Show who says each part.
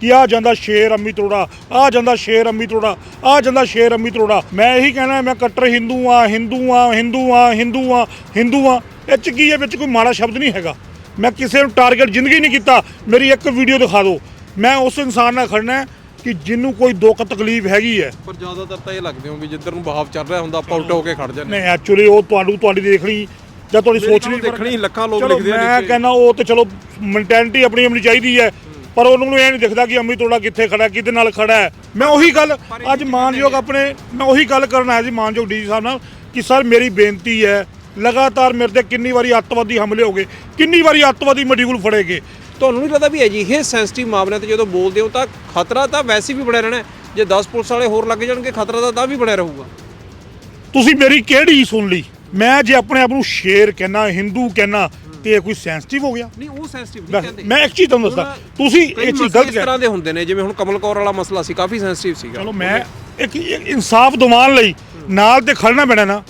Speaker 1: ਕਿ ਆ ਜਾਂਦਾ ਸ਼ੇਰ ਅੰਮੀ ਤਰੋੜਾ ਆ ਜਾਂਦਾ ਸ਼ੇਰ ਅੰਮੀ ਤਰੋੜਾ ਆ ਜਾਂਦਾ ਸ਼ੇਰ ਅੰਮੀ ਤਰੋੜਾ। ਮੈਂ ਇਹੀ ਕਹਿਣਾ ਮੈਂ ਕੱਟਰ ਹਿੰਦੂ ਆ ਹਿੰਦੂ ਆ ਹਿੰਦੂ ਆ ਹਿੰਦੂ ਆ ਹਿੰਦੂ ਆ। ਇਹ ਚ ਕੀ ਹੈ ਵਿੱਚ ਕੋਈ ਮਾੜਾ ਸ਼ਬਦ ਨਹੀਂ ਹੈਗਾ। ਮੈਂ ਕਿਸੇ ਨੂੰ ਟਾਰਗੇਟ ਜ਼ਿੰਦਗੀ ਨਹੀਂ ਕੀਤਾ। ਮੇਰੀ ਇੱਕ ਵੀਡੀਓ ਦਿਖਾ ਦਿਓ। ਮੈਂ ਉਸ ਇਨਸਾਨ ਨਾਲ ਖੜਨਾ ਕਿ ਜਿਹਨੂੰ ਕੋਈ ਦੁੱਖ ਤਕਲੀਫ ਹੈਗੀ ਹੈ।
Speaker 2: ਪਰ ਜ਼ਿਆਦਾਤਰ ਤਾਂ ਇਹ ਲੱਗਦੇ ਹੋ ਵੀ ਜਿੱਧਰ ਨੂੰ ਬਹਾਵ ਚੱਲ ਰਿਹਾ ਹੁੰਦਾ ਆਪਾਂ ਉਲਟਾ ਹੋ ਕੇ ਖੜ ਜਾਂਦੇ
Speaker 1: ਨਹੀਂ ਐਕਚੁਅਲੀ ਉਹ ਤੁਹਾਨੂੰ ਤੁਹਾਡੀ ਦੇਖਣੀ ਜਾਂ ਤੁਹਾਡੀ ਸੋਚ ਨਹੀਂ
Speaker 2: ਦੇਖਣੀ ਲੱਖਾਂ ਲੋਕ ਲਿਖਦੇ ਆ
Speaker 1: ਮੈਂ। ਕਹਿੰਦਾ ਉਹ ਤੇ ਚਲੋ ਮੈਂਟੈਲਿਟੀ ਆਪਣੀ ਆਪਣੀ ਚਾਹੀਦੀ ਹੈ। ਪਰ ਉਹਨਾਂ ਨੂੰ ਇਹ ਨਹੀਂ ਦਿਖਦਾ ਕਿ ਅੰਮ੍ਰਿਤ ਤੋੜਾ ਕਿੱਥੇ ਖੜਾ ਕਿਹਦੇ ਨਾਲ ਖੜਾ ਹੈ। ਮੈਂ ਉਹੀ ਗੱਲ ਅੱਜ ਮਾਨਯੋਗ ਆਪਣੇ ਮੈਂ ਉਹੀ ਗੱਲ ਕਰਨ ਆਇਆ ਸੀ ਮਾਨਯੋਗ ਡੀਜੀ ਸਾਹਿਬ ਨਾਲ ਕਿ ਸਰ ਮੇਰੀ ਬੇਨਤੀ ਹੈ ਲਗਾਤਾਰ ਮੇਰੇ ਤੇ ਕਿੰਨੀ ਵਾਰੀ ਅੱਤਵਾਦੀ ਹਮਲੇ ਹੋ ਗਏ ਕਿੰਨੀ ਵਾਰੀ ਅੱਤਵਾਦੀ ਮਡੀਗੁਲ ਫੜੇ ਗਏ।
Speaker 2: ਤੁਹਾਨੂੰ ਨਹੀਂ ਲੱਗਦਾ ਵੀ ਅਜਿਹੇ ਸੈਂਸਿਟਿਵ ਮਾਮਲਿਆਂ ਤੇ ਜਦੋਂ ਬੋਲਦੇ ਹੋ ਤਾਂ ਖਤਰਾ ਤਾਂ ਵੈਸੇ ਵੀ ਬਣਿਆ ਰਹਿਣਾ। ਜੇ 10 ਪੁਲਿਸ ਵਾਲੇ ਹੋਰ ਲੱਗ ਜਾਣਗੇ ਖਤਰਾ ਤਾਂ ਤਾਂ ਵੀ ਬਣਿਆ ਰਹੂਗਾ।
Speaker 1: ਤੁਸੀਂ ਮੇਰੀ ਕਿਹੜੀ ਸੁਣ ਲਈ? ਮੈਂ ਜੇ ਆਪਣੇ ਆਪ ਨੂੰ ਸ਼ੇਰ ਕਹਿਣਾ ਹਿੰਦੂ ਕਹਿਣਾ ਤੇ ਇਹ ਕੋਈ ਸੈਂਸਿਟਿਵ ਹੋ ਗਿਆ?
Speaker 2: ਨਹੀਂ ਉਹ ਸੈਂਸਿਟਿਵ ਨਹੀਂ ਕਹਿੰਦੇ।
Speaker 1: ਮੈਂ ਇੱਕ ਚੀਜ਼ ਤੁਹਾਨੂੰ ਦੱਸਦਾ। ਤੁਸੀਂ
Speaker 2: ਕਈ
Speaker 1: ਇਹ ਚੀਜ਼
Speaker 2: ਮਸਲੇ
Speaker 1: ਗਲਤ
Speaker 2: ਇਸ
Speaker 1: ਕਹਿ
Speaker 2: ਤਰ੍ਹਾਂ ਦੇ ਹੁੰਦੇ ਨੇ ਜਿਵੇਂ ਹੁਣ ਕਮਲ ਕੌਰ ਵਾਲਾ ਮਸਲਾ ਸੀ ਕਾਫੀ ਸੈਂਸਿਟਿਵ ਸੀਗਾ।
Speaker 1: ਚਲੋ ਮੈਂ ਇੱਕ ਇੱਕ ਇਨਸਾਫ ਦਿਵਾਉਣ ਲਈ ਨਾਲ ਤੇ ਖੜਨਾ ਪੈਣਾ ਨਾ।